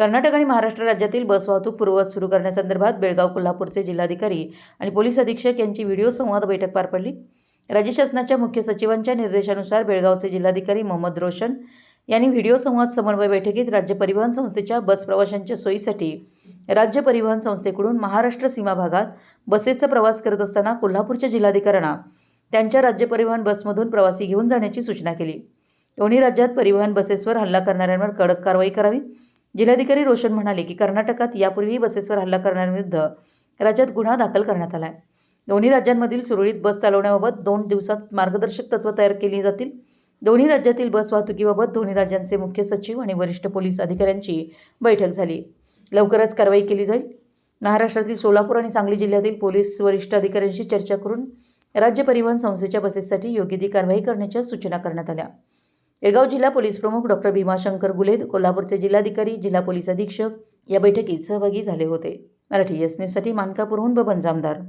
कर्नाटक आणि महाराष्ट्र राज्यातील बस वाहतूक पूर्ववत सुरू करण्यासंदर्भात बेळगाव कोल्हापूरचे जिल्हाधिकारी आणि पोलीस अधीक्षक यांची व्हिडिओ संवाद बैठक पार पडली. राज्य शासनाच्या मुख्य सचिवांच्या निर्देशानुसार बेळगावचे जिल्हाधिकारी मोहम्मद रोशन यांनी व्हिडिओ संवाद समन्वय बैठकीत राज्य परिवहन संस्थेच्या बस प्रवाशांच्या सोयीसाठी राज्य परिवहन संस्थेकडून महाराष्ट्र सीमा भागात बसेसचा प्रवास करत असताना कोल्हापूरच्या जिल्हाधिकाऱ्यांना त्यांच्या राज्य परिवहन बसमधून प्रवासी घेऊन जाण्याची सूचना केली. दोन्ही राज्यात परिवहन बसेसवर हल्ला करणाऱ्यांवर कडक कारवाई करावी. जिल्हाधिकारी रोशन म्हणाले की कर्नाटकात यापूर्वीही बसेसवर हल्ला करणाऱ्यांविरुद्ध राज्यात गुन्हा दाखल करण्यात आला आहे दोन्ही राज्यांमधील सुरळीत बस चालवण्याबाबत दोन दिवसात मार्गदर्शक तत्त्व तयार केली जातील. दोन्ही राज्यातील बस वाहतुकीबाबत दोन्ही राज्यांचे मुख्य सचिव आणि वरिष्ठ पोलीस अधिकाऱ्यांची बैठक झाली. लवकरच कारवाई केली जाईल. महाराष्ट्रातील सोलापूर आणि सांगली जिल्ह्यातील पोलीस वरिष्ठ अधिकाऱ्यांशी चर्चा करून राज्य परिवहन संस्थेच्या बसेससाठी योग्य ती कारवाई करण्याच्या सूचना करण्यात आल्या. येळगाव जिल्हा पोलीस प्रमुख डॉक्टर भीमाशंकर गुलेद कोल्हापूरचे जिल्हाधिकारी जिल्हा पोलीस अधीक्षक या बैठकीत सहभागी झाले होते. मराठी एस न्यूजसाठी मानकापूरहून बबन जामदार.